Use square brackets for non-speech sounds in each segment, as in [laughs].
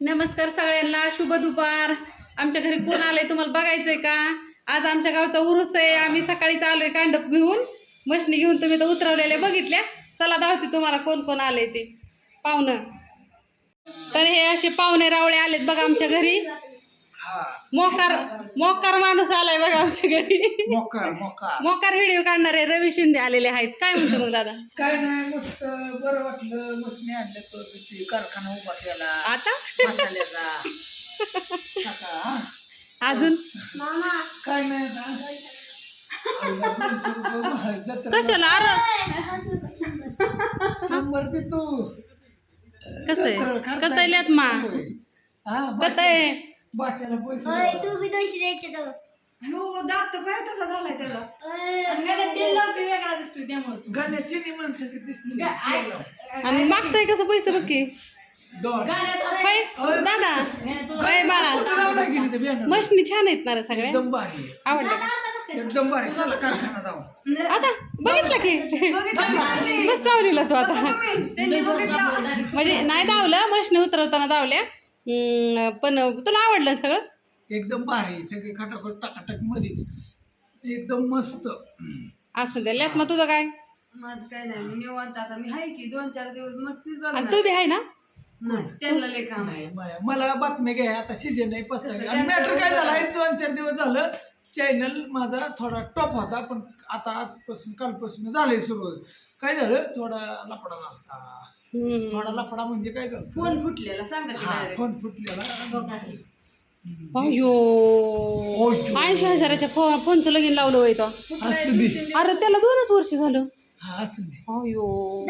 नमस्कार सगळ्यांना शुभ दुपार. आमच्या घरी कोण आलंय तुम्हाला बघायचंय का? आज आमच्या गावचा उरुस आहे. आम्ही सकाळीच आलोय कांडप घेऊन. मशनी घेऊन तुम्ही तर उतरवलेल्या बघितल्या. चला दावते तुम्हाला कोण कोण आलंय ते. पाहुणं. तर हे असे पाहुणे रावळे आलेत बघा आमच्या घरी. मोकार मोकार माणूस आलाय बघा आमच्या घरी. मोकार मोकार. मोकार व्हिडिओ काढणारे रवी शिंदे आलेले आहेत. काय म्हणतो मग दादा? काय नाही मस्त बरं वाटलं. मस्त आणलं तो तिथे कारखाना उभा केला. आता? मसाल्याचा. हा. अजून? काय नाही आता. जत्रा. कशाला? अरे. शंभर दे तू. कसं आहे? जत्रा कतल्यात मा. होय. हा कत बाच्याला पैसे होय. तू बी दोनशे द्यायचे तर. हो दात तर काय तसा झालाय त्याला? अय, तेल वेगळा दिसतोय त्यामुळे तू. गणेशची माणसं किती दिसली? आणि मागताय कसं पैसे बघ की. दोन. होय, दादा. काय बाळा. कुठं लावला गेली ते बॅनर? मशनी छान आहेत ना रे सगळ्या. एकदम भारी आहे. आवडलं. का? एकदम भारी चला कारखाना जाऊ. आता बघितलं की. मस्त दावलीला तू आता. म्हणजे नाही दावलं मशनी उतरवताना दावल्या. हम्म, पण तुला आवडलं ना सगळं? एकदम भारी सगळे खटाखट टाकाटक मध्येच. एकदम मस्त. असू द्या लेत मग तुझं काय? माझं काय नाही मी निवांत आता. मी आहे की दोन चार दिवस मस्तीच आणि बघणार तू बी आहे ना? नाही, त्यांना लय काम आहे. नाही मला- मला बातम्या घ्या आता सीजन आहे पस्तावी तसं आणि मॅटर काय झालं दोन चार दिवस झालं चॅनल माझा थोडा टॉप होता पण आता आजपासून कालपासून झालंय सुरू. काय झालं? थोडा लपडा हम्म. थोडा लपडा म्हणजे काय झालं? फोन फुटलेला सांगा हा. फोन फुटलेला अयो ऐंशी हजाराच्या फो फोनचं लगीन लावलं होय तो असू दे. अरे त्याला दोनच वर्ष झालं. हा असू दे. अयो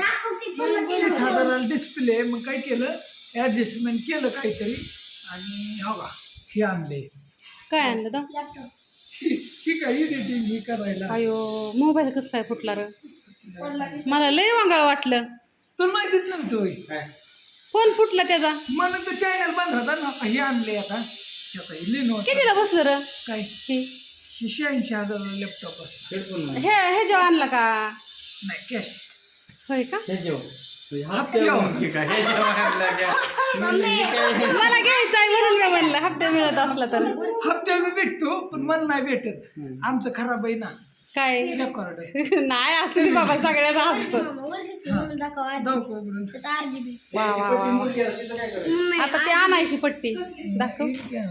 हजाराला डिस्प्ले मग काय केलं? ऍडजस्टमेंट केलं काहीतरी आणि हो का हे आणले. काय आणलं तर लॅपटॉप ठीक आहे एडिटिंग हे करायला. अयो मोबाईल कसं काय फुटला र? मला लय वांगाळ वाटलं. तुला माहितीच नव्हतं होय. फोन फुटला त्याचा. म्हणून तर चॅनल बंद होता ना आता हे आणले आता. हे आता हे कितीला बसलं र? काय? हे. हे शहाऐंशी हजार लॅपटॉप असतो हे हे जेव्हा आणलं का? नाही कॅश होय का? [laughs] मला घ्यायचं आहे म्हणून मी म्हणलं हप्ते मिळत असला तर. हप्त्याने भेटतो पण मला नाही भेटत. आमचं खराब आहे ना. काय? [laughs] नाही असू दे बाबा सगळ्याच असतं. वा वा वा. आता ते आणायची पट्टी. दाखव.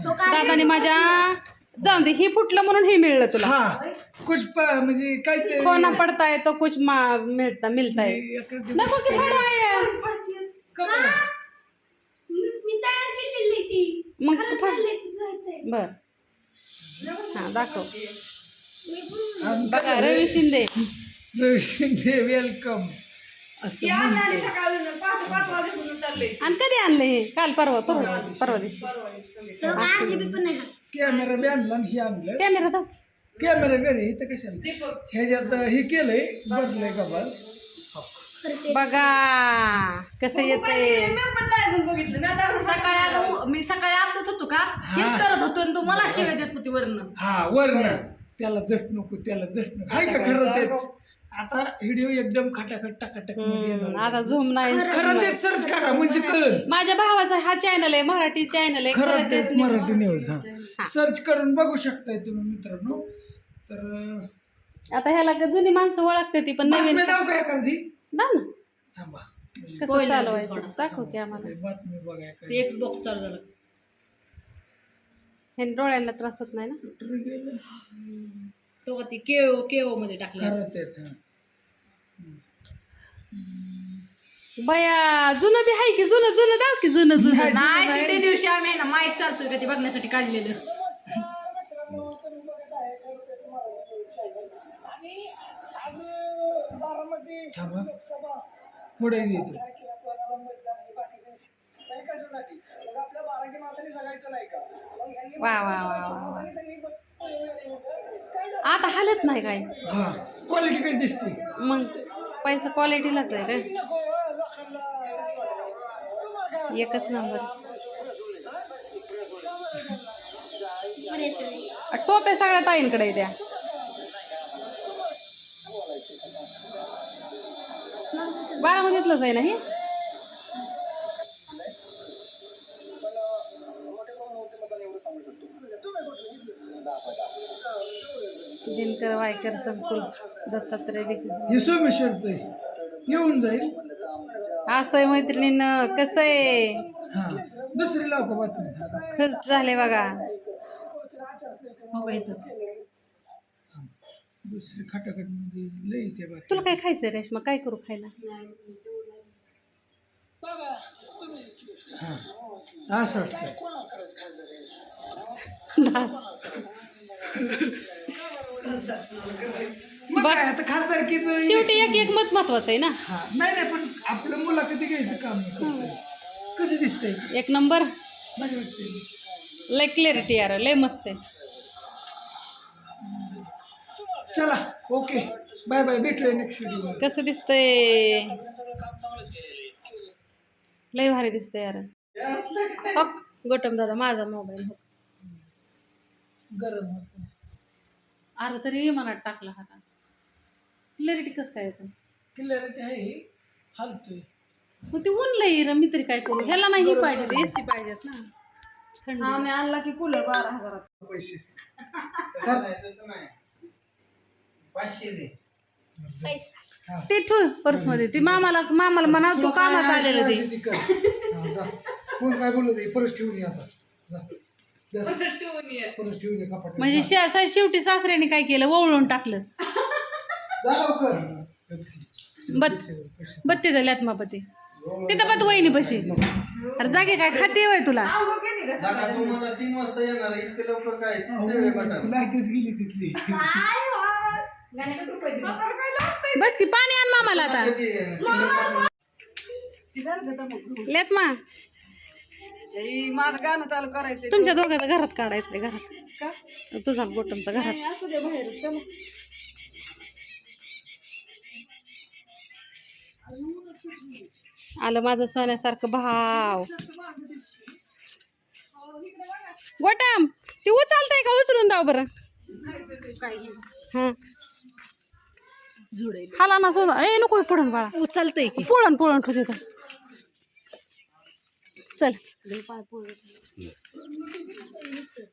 दादाने माझ्या जाऊन दे ही फुटलं म्हणून हे मिळलं तुला. हा कुछ म्हणजे काय ते खोना पडताय तो कुछ मा मिळता मिळताय. नको की फडवाय कमी. मी तयार केलेली ती. मग खरंच फड. ती जायचंय. बर. हा दाखव. बघा रवी शिंदे. रवी शिंदे वेलकम असं आणि कधी आणलं हे? काल परवा परवा परवा दिवशी. का हा. कॅमेरा बी आणला आणि हे आणलं. कॅमेरा दाख कॅमेरा घरी इथं कशाला? ह्याच्यात हे केलंय बदलंय खरं ते बघा कसं आता सकाळी आलो. मी सकाळी आपत होतो का? हेच करत होतो आणि तू मला शिवाय देत होती वरण हा वर्ण त्याला जट नको त्याला जट नको. हाय का खरं तेच? आता व्हिडिओ एकदम खटाखट टाकाटकमध्ये येणार. आता झूम नाही खरं तेच सर्च करा म्हणजे कळल. माझ्या भावाचा हा चॅनल आहे मराठी चॅनल आहे खरं खरं तेच मराठी न्यूज हा. सर्च करून बघू शकताय तुम्ही मित्रांनो. तर अं, आता ह्याला जुनी माणसं ओळखते ती पण नवीन बातम्या दाव काय एखादी. ना ना. थांबा. कसं चालवायचं दाखव की आम्हाला. बातमी बघा एखादी. एक्सबॉक्स चालू झालं. हे डोळ्यांना त्रास होत नाही ना? तो का ती केओ केओ मध्ये टाकला. हा. बया जुनं बी आहे की जुनं जुनं दाव की जुनं जुनं. नाही. ते दिवशी आम्ही आहे ना माहीत चालतोय का ते बघण्यासाठी काढलेलं. थांबा. पुढे येतो. वा वा वा वा. आता हालत नाही काय? हा क्वालिटी कशी दिसते? मग पैसा क्वालिटीलाच आहे रे. एकच नंबर. टोप्या सगळ्या ताईंकडे द्या. बाळामध्येच आहे ना हे? दिनकर वायकर संकुल दत्तात्रय सोमेश्वरचं आहे. येऊन जाईल. असं आहे मैत्रिणीनं कसं आहे? हा. दुसरी लाव का बातमी खुश झाले बघा. हो. दुसरी खटाखट तुला काय खायचं रेशमा? काय करू खायला? हा. असं असतं. [laughs] [laughs] मग काय आता खासदारकीचं शेवटी एक एक मत महत्वाचं आहे ना? हा. नाही नाही पण आपलं मुलाखती घ्यायचं काम करतोय. कसं दिसतंय एक नंबर. लय क्लॅरिटी यार लय मस्त आहे. चला ओके. Bye bye. भेटूया नेक्स्ट व्हिडिओ कसं दिसतंय? लय भारी दिसतंय यार. हो गौतम दादा माझा मोबाईल हो गरम होतं अरे तरी मनात टाकला हाता क्लॅरिटी कसं काय येतं? क्लिअरिटी आहे हलतोय. मग ते ऊन लई र मी तरी काय करू? ह्याला नाही हे पाहिजे एसी पाहिजेत ना. थंडी. आम्ही आणला की कूलर बारा हजारात. पैसे. पैसा. ते ठेव पर्समध्ये ती मामाला मामाला म्हणा तू कामात आलेलं ते कोण काय बोलत आहे परत ठेवून ये आता. जा. परत ठेवून ये. कपाट म्हणजे शे- सा- शेवटी सासऱ्याने काय केलं? वळून टाकलं. जा लवकर. बत बत्ती झाल्यात मा बत्ती तिथं बत वहिनी पशी अरे जागे काय खाते वय तुला? आंघोळ केली का दादा तू मला तीन वाजता येणार आहे. इतके लवकर काय? सिंचन बटन लाईटच गेली तिथली. बस की पाणी आण मामाला आता. लेत मा. हे माझं गाणं चालू करायचं तुमच्या दोघांचं घरात काढायचं घरात. का? तुझा गोटमचा घरात. नाही, असू दे बाहेर चला. आलं माझं सोन्यासारखं भाव. गोटम ती उचलतंय का? उचलून दाव बरं. हा. हाला ना सोना. ए नको पुढून बाळा. उचलतंय की. पुळण पुळण ठेवते चल.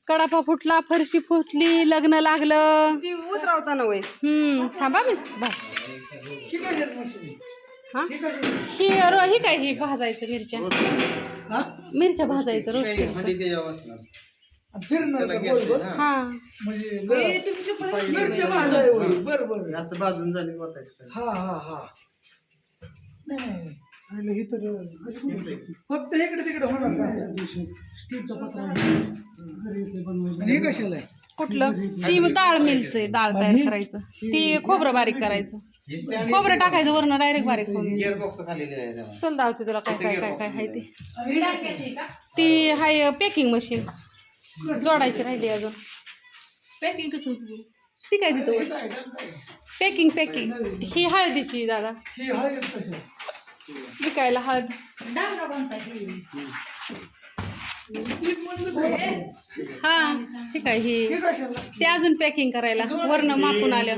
कडापा फुटला फरशी फुटली लग्न लागलं. उतरवताना वय. हम्म थांबा मिस हा? ही रो ही काय ही भाजायचं मिरच्या? हा मिरच्या भाजायचं रोज. हा. म्हणजे असं बाजून झाली हा हा हा. हे तर फक्त इकडे तिकडे होणार का स्टीलचा पत्रा घरी येते बनवायचं. आणि हे कशाला आहे? कुठलं? ती मग डाळ मिलच डाळ तयार करायचं. ती खोबरं बारीक करायचं. खोबरं टाकायचं वरनं डायरेक्ट बारीक करून. चल दावते तुला काय काय काय काय आहे ते ती हाय पॅकिंग मशीन जोडायची राहिली अजून. पॅकिंग कसं होतं ती काय तिथं पॅकिंग पॅकिंग ही हळदीची दादा. हे आहे. विकायला हळद. हा ठीक आहे ही हे ते अजून पॅकिंग करायला वरनं मापून आल्या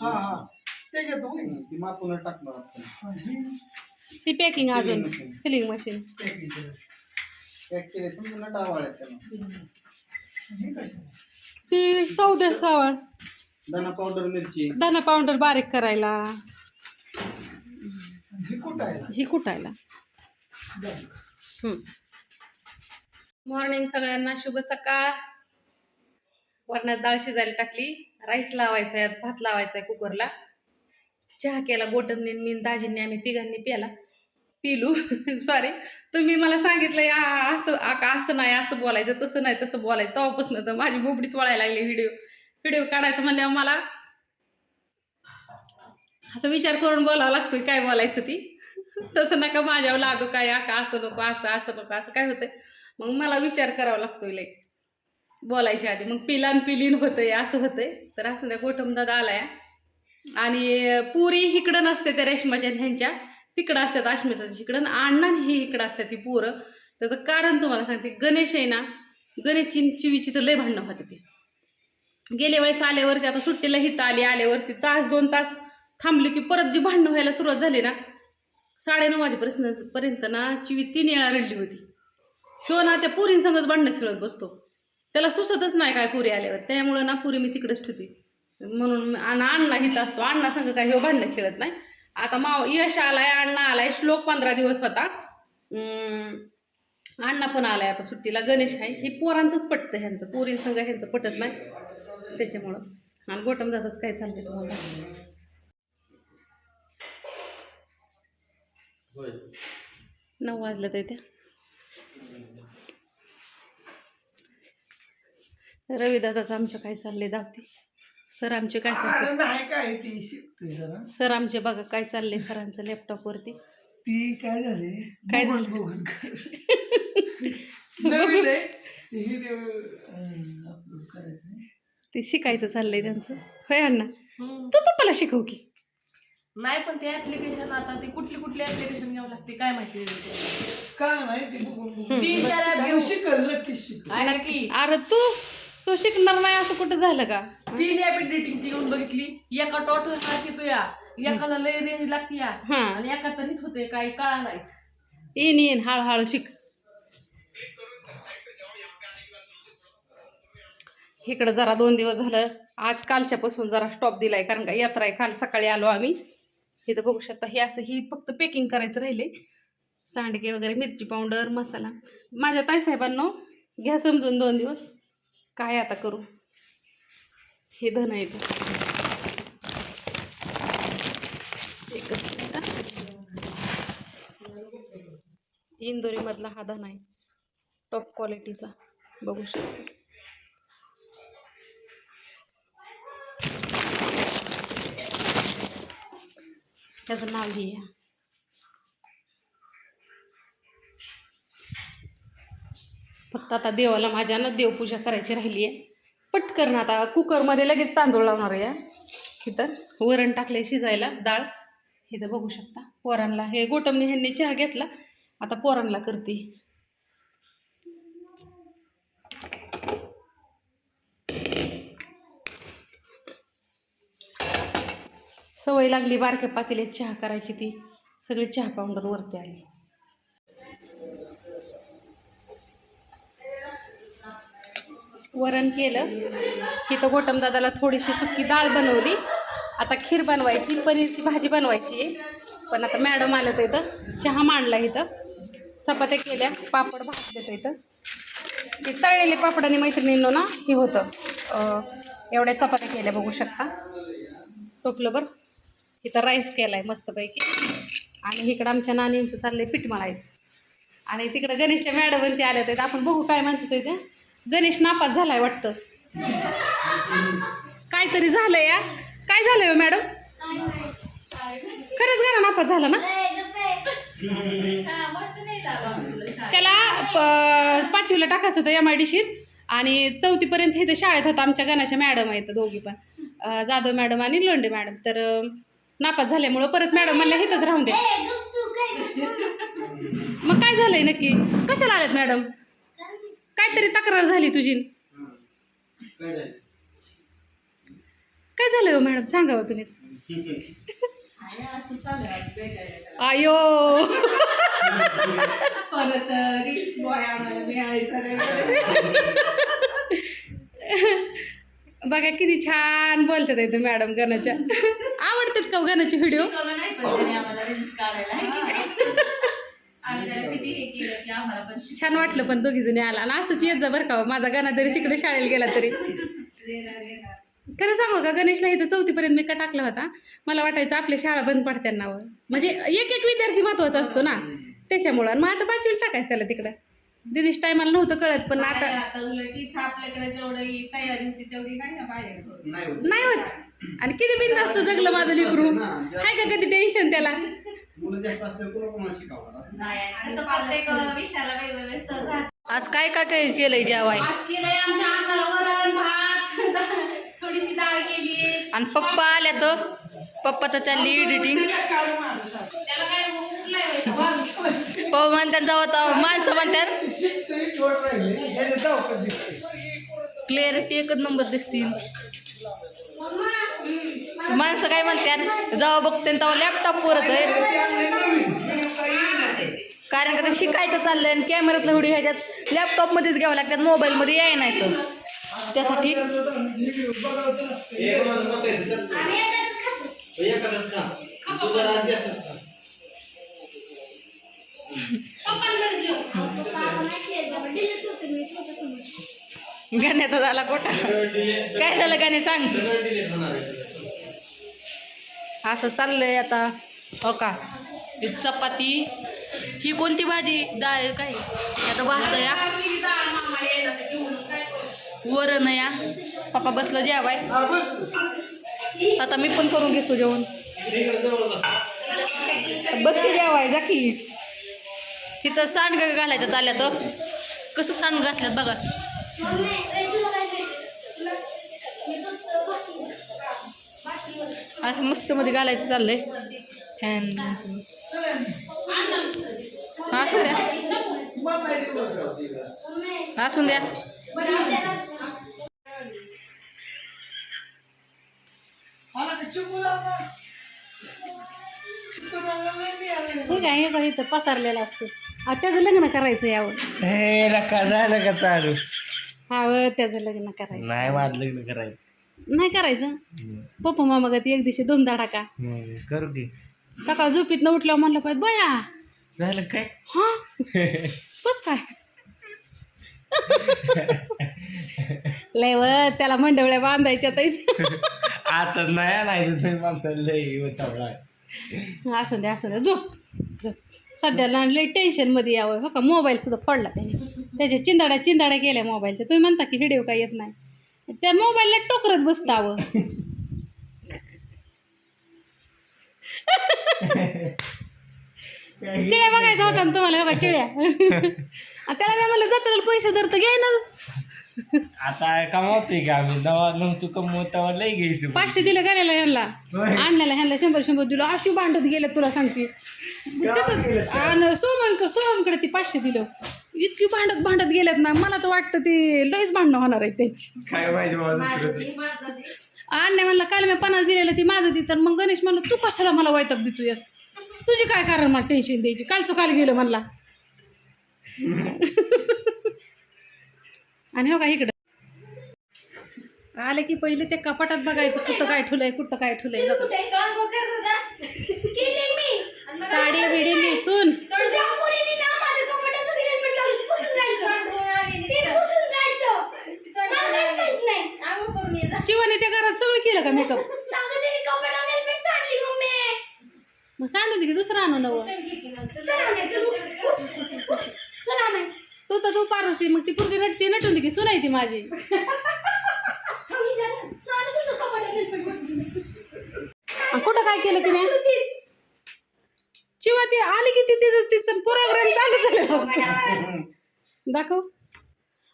हा हा. ते घेतो होय. ती मापून टाकणार आपण. ती पॅकिंग अजून सिलिंग मशीन ती सौदे सावळ. दाना पावडर मिरची. धना पावडर बारीक करायला. हे कुटायला. मॉर्निंग सगळ्यांना शुभ सकाळ. वरणात डाळ शिजायला टाकली. राईस लावायचा आहे भात लावायचा आहे कुकरला. चहा केला गोटमने मी दाजींनी आम्ही तिघांनी प्याला पिलू [laughs] सॉरी तुम्ही मला सांगितलं या असं आका असं नाही असं बोलायचं तसं नाही तसं बोलायचं. तेव्हापासून तर माझी बोबडीच वळायला लागली व्हिडिओ व्हिडिओ काढायचं म्हणल्यावर मला असं विचार करून बोलावं लागतं काय बोलायचं ती? तसं नका माझ्यावर लादू काय आका असं नको असं असं नको असं काय होतंय? मग मला विचार करावा लागतोय लाईक बोलायच्या आधी. मग पिलान पिलीन होतंय असं होतंय. तर असं त्या गोठमदादा आलाय. आणि पुरी इकडं नसते त्या रेशमाच्या ह्यांच्या. तिकडं असतात आश्मेचं इकडं. अण्णा हे इकडं असतात ती पोरं. त्याचं कारण तुम्हाला सांगते गणेश आहे ना गणेशची चिवीची तर लय भांडणं होते ती. गेल्या वेळेस आल्यावरती आता सुट्टीला हिता आली आल्यावरती तास दोन तास थांबली की परत जी भांडणं व्हायला सुरुवात झाली ना साडेनऊ वाजेपर्यंत पर्यंत ना चिवी तीन येळा रडली होती. तो ना त्या पुरींसंगच भांडणं खेळत बसतो. त्याला सुसतच नाही काय पुरी आल्यावर. त्यामुळं ना पुरी मी तिकडेच ठेवते. म्हणून अण्णा हित असतो. अण्णा संग काय हे भांडणं खेळत नाही. आता माव यश आलाय अण्णा आलाय श्लोक पंधरा दिवस होता. अण्णा पण आलाय आता सुट्टीला. गणेश आहे. हे पोरांचंच पटतं ह्यांचं. पोरींसंग ह्यांचं पटत नाही. त्याच्यामुळं. आणि गोटम जातच काय चालते तुम्हाला? नऊ वाजलं तर त्या. रविदादाचं आमच्या काय चाललंय दावते. सर आमचे काय करतात? अरे नाही काय ती शिकतोय जरा. सर आमचे बघा काय चाललंय सरांचं लॅपटॉपवरती ती काय झाले? काय झालं? [laughs] ते शिकायचं चाललंय त्यांचं. होय अण्णा? तू पप्पाला शिकव की. नाही पण ते ऍप्लिकेशन आता ती कुठली कुठली ऍप्लिकेशन घ्यावं लागते काय माहिती काय नाही ते बघून बघून. तीन चार ऍप घेऊ. शिकल नक्कीच शिकल. आहे नक्की अरे तू तू शिकणार नाही असं कुठं झालं का? तीन ऍप एडिटिंगची घेऊन बघितली. एका टॉट मार्क येतो या एकाला लय रेंज लागते या. हा. आणि एका तरीच होते काही कळा नाही येईन येईन हळूहळू शिक. इकडं जरा दोन दिवस झालं. आज कालच्यापासून जरा स्टॉप दिलाय कारण का यात्रा आहे काल सकाळी आलो आम्ही. हे तर बघू शकता हे असं ही फक्त पेकिंग करायचं राहिले सांडगे वगैरे मिरची पावडर मसाला. माझ्या ताईसाहेबांनो घ्या समजून दोन दिवस. काय आता करू? हे धन आहे एकच इंदोरीमधला हा धन आहे. टॉप क्वालिटीचा बघू शकतो. त्याचं नाव हे फक्त आता देवाला माझ्या ना देवपूजा करायची राहिली आहे पटकन आता कुकरमध्ये लगेच तांदूळ लावणार आहे. इथं वरण टाकले शिजायला डाळ. इथं बघू शकता पोरांना. हे गोटमने ह्यांनी चहा घेतला. आता पोरांना करते. सवय लागली बारक्या पातेल्यात चहा करायची ती. सगळी चहा पावडर वरती आली. वरण केलं. की तर गोटम दादाला थोडीशी सुकी डाळ बनवली. आता खीर बनवायची पनीरची भाजी बनवायची आहे. पण आता मॅडम आलं तर इथं. चहा मांडला इथं. चपात्या केल्या पापड भाजले तर इथं. ते तळलेले पापडाने मैत्रिणींनो ना हे होतं. एवढ्या चपात्या केल्या बघू शकता. टोपलं बरं. इथं राईस केला आहे मस्तपैकी. आणि इकडं आमच्या नानींचं चाललंय पीठ मळायचं. आणि तिकडं गणेशच्या मॅडम ते आल्या आहेत. आपण बघू काय म्हणतात ते गणेश नापास झालाय वाटतं. काहीतरी झालंय या काय झालंय हो मॅडम खरंच गाणं नापास झाला ना? त्याला पाचवीला टाकायचं होतं एम आय डी शीत आणि चौथीपर्यंत इथं शाळेत होतं आमच्या गणाच्या मॅडम आहेत दोघी पण. जाधव मॅडम आणि लोंडे मॅडम तर नापास झाल्यामुळं परत मॅडम म्हणल्या इथंच राहून दे. मग काय झालंय नक्की? कशाला आल्यात मॅडम? काहीतरी तक्रार झाली तुझी. काय झालं हो मॅडम? सांगा हो तुम्हीच. आयो परत रील्स बॉय आम्हाला मिळायचं बघा किती छान बोलतात तुम्ही मॅडम गाण्याच्या हो गाण्याचे व्हिडिओ नाही पण त्याने आम्हाला रील्स काढायला आहे की नाही? आम्ही जरा किती हे केलं की आम्हाला पण शिक- छान वाटलं पण दोघी जणी आला. आणि असंच येत जा बरं का हो. माझा गाणं तरी तिकडे शाळेला गेला तरी. खरं सांगू का गणेशला इथं चौथीपर्यंत मी का टाकला होता? मला वाटायचं आपल्या शाळा बंद पडत्या नावं. म्हणजे एक एक विद्यार्थी महत्त्वाचा असतो ना त्याच्यामुळं. आणि मग आता पाचवीला टाकायचं त्याला तिकडं. दिदीश टायमाला नव्हतं कळत पण आता आता उलट इथं आपल्याकडे जेवढी तयारी होती तेवढी नाही ना बाहेर होत. नाही होत. नाही होत. आणि किती बिंदास्त जगलं माझं लेकरू. हाय का कधी टेन्शन त्याला? आज काय काय काय केलंय जेवाय? आज केलंय आमच्या अण्णाला वरण भात थोडीशी डाळ केली. आणि पप्पा आल्या तर? पप्पा तर चालली एडिटिंग. पप्पा म्हणतात. जाऊ आता माणसं म्हणतात. क्लिअरिटी एकच नंबर दिसतील. माणसं काय म्हणतात जेव्हा बघते तेव्हा लॅपटॉपवरच आहे. कारण का ते शिकायचं चाललंय आणि कॅमेऱ्यातला व्हिडिओ ह्याच्यात लॅपटॉपमध्येच घ्यावं लागतात मोबाईलमध्ये याय नाही तर. त्यासाठी [laughs] गाण्याचा झाला कोटा काय झालं गाणे सांग. असं चाललंय आता. हो का? ही चपाती ही कोणती भाजी? डाळ काय? आता भात या वरण या पप्पा बसलं जेवाय. हा. आता मी पण करून घेतो जेवण. बस बस की जेवाय जा की. तिथं सांडग घालायचं चालल्या तर कसं सांड घातल्यात बघा. असं मस्त मध्ये घालायचं चाललंय. फॅन असू. द्या. मला नाही दिलं. असू द्या. हे काय हे काय इथं पसारलेलं असतं. त्याचं लग्न करायचं यावं. हे नका झालं का चालू? हा त्याचं लग्न करायचं. नाही माझं लग्न करायचं. नाही करायचं. पप्पा मामा गती एक दिवशी दोन धडाका हम्म, करू की. सकाळ झोपीत न उठल्यावर म्हणलं पाहिजे बया. झालं काय? हा? [laughs] कस काय? लय व त्याला मंडवळ्या बांधायच्या तर आता नाही नाही तुम्ही म्हणता होता असू द्या असू द्या झोप झोप. सध्याला लय टेन्शनमध्ये यावं. हो का? मोबाईल सुद्धा फोडला त्याने. त्याच्या चिंदाड्या चिंदाड्या केल्या मोबाईलच्या. तुम्ही म्हणता की व्हिडिओ काय येत नाही. त्या मोबाईलला टोकरत बसतावं. चिड्या बघायचा होता ना तुम्हाला बघा चिड्या? आणि त्याला मी म्हणलं जत्रेला पैसे धरतं घ्याय ना. आता कमावतोय का आम्ही? दवा नव्हतो कमवता लई घ्यायचं. पाचशे दिलं करायला ह्यांना. होय. आणलेला ह्यांना शंभर शंभर दिलं. अशी भांडत गेले तुला सांगते. तिथं- आणि सोमन सोमनकडे ती पाचशे दिलं. इतकी भांडत भांडत गेल्यात ना मला तर वाटतं ती लईच भांडणं होणार आहे त्यांची. काय दुसरं ते, म्हणलं काल मी पन्नास दिलेलं ती माझं ती तर मग गणेश म्हणलं तू कशाला मला वैताग देतो यस तुझी काय कारण मला टेन्शन द्यायची? कालचं काल गेलं म्हणला. [laughs] आणि हो का इकडं. आले की पहिले ते कपाटात बघायचं कुठं काय ठुलंय कुठं काय ठुलंय बघा. [laughs] साडी बिडी नेसून. तुझ्या मुलीने ना माझ्या कपाटात सगळी हेल्मेट लावली ती पुसून जायचं तोंड धुवून आली ते नुसतं. पुसून जायचं तोंड मला काहीच माहीत नाही आंघोळ करून ये जा. शिवाने त्या घरात सगळं केलं का [laughs] मेकअप मग सांडून दे की दुसरं आणू नवं. तू तर तू पारोशी मग ती पुरगी नटते नटून दे की सुनाय ती माझी. कुठं काय केलं तिने. शिवा ती आली की ती तिचं तिचं प्रोग्राम चालू कपाटावर. दाखव.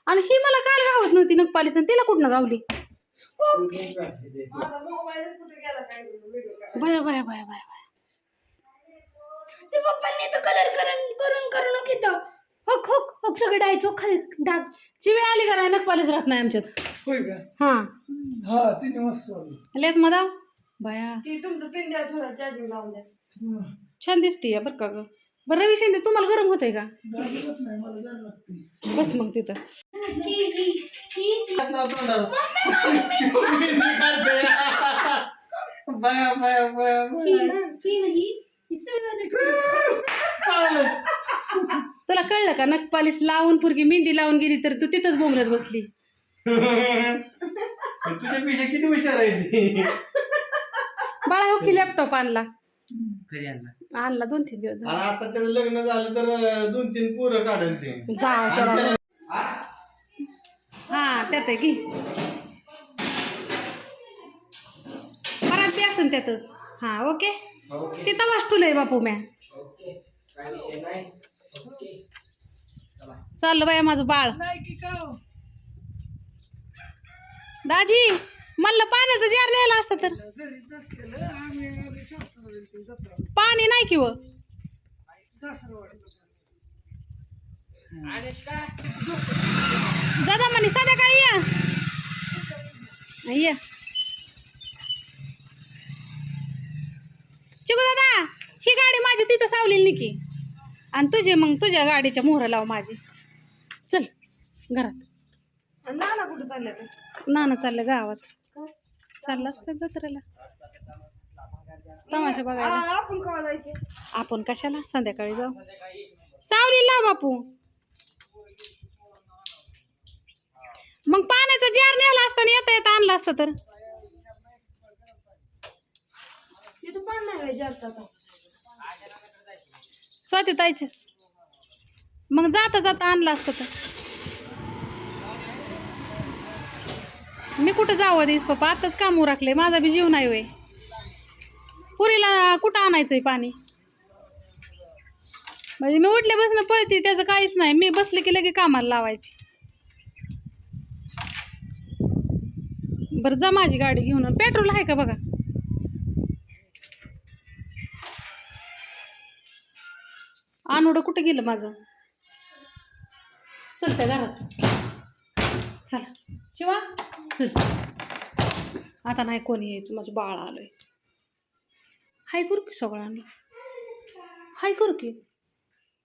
आणि ही मला काल गावत नव्हती नगपालीस तिला कुठनं गावली? बया बया बया बया ते पप्पांनी तर कलर करून करून करून घेतं हक हक हक सगळं डायचो खाली डाग. चिवी आली का नाही? राहत नाही आमच्यात. होय का? हा. हा तिने मस्त मदा? बया. ती तुमचं पिंड्या थोडं चार्जिंग लावून द्या. हं. छान दिसते बरं का ग. बरं रवी शिंदे तुम्हाला गरम होतंय का? गाडीलाच नाही मला जायला लागते. बस मग तिथं. बाया बाया बाया तुला कळलं का? नखपालीस लावून पुरगी मेहंदी लावून गेली तर तू तिथंच बोंबलत बसली. तुझ्यापेक्षा किती हुशार आहे ती बाळा हो की लॅपटॉप आणला. कधी आणला? आणला दोन तीन दिवस झाले. आणि आता त्याचं लग्न झालं तर अं, दोन तीन पोरं काढेल ते. जा त्याला. हा त्यात आहे की. खराब बी असेल त्यातच. हा ओके? तिथं वाचतुल आहे बापू म्या. चाललं बाया माझं बाळ. नाही की का? दाजी मला पाण्याचं जार न्यायला असतं तर. पाणी नाही किंवा दादा म्हणे संध्याकाळी या? ये. चिकू दादा ही गाडी माझी तिथं सावलेली निकी. आणि तुझे मग तुझ्या गाडीच्या मोहर लाव माझी. चल घरात. नाना कुठं चालले नाना चाललं गावात. चाललं असतं जत्रेला. तमाशा बघायला. आपण केव्हा जायचे? आपण कशाला? संध्याकाळी जाऊ. सावलीला बापू. मग पाण्याचा जार नेला असताना येता येता आणला असतं तर. तिथं पण नाही व्हायचे आता. स्वाती ताईच्या मग जाता जाता आणलं असतं तर. मी कुठं जावं देस पप्पा? आताच काम उरकले माझा बी जीव नाही वय पुरीला कुठं आणायचंय पाणी? म्हणजे मी उठल्यापासून पळते त्याचं काहीच नाही. मी बसले की लगे कामाला लावायची. बरं जा माझी गाडी घेऊन पेट्रोल आहे का बघा? आनोडं कुठं गेलं माझं? चल त्या घरात. चला. शिवा चल. आता नाही कोणी यायचं माझं बाळ आलोय. हाय करू की सगळ्यांना? हाय करू की?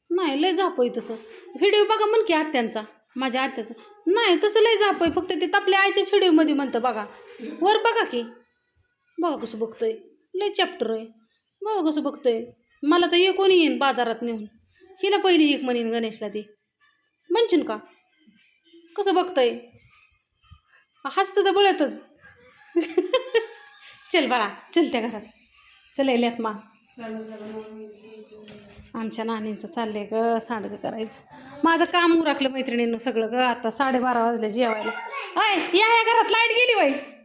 नाही लय जापय तसं. व्हिडिओ बघा म्हण की आत्यांचा. माझ्या आत्याचं. नाही तसं लय जापय फक्त ते आपल्या आईच्या व्हिडिओमध्ये म्हणतं बघा. वर बघा की. बघा कसं बघतोय. लय चॅप्टर आहे. बघा कसं बघतोय. मला तर ये कोणी येईन बाजारात नेऊन. हिला पहिली एक म्हणेन गणेशला ती. म्हणशील का? कसं बघतंय? हसतं तर बळतच. [laughs] चल बाळा चल त्या घरात. चल येल्यात मा. आमच्या नानींचं चाललंय ग सांडगं करायचं. माझं काम उरकलं मैत्रिणींनं सगळं ग आता साडेबारा वाजले जेवायला. अय या या घरात लाइट गेली बाई.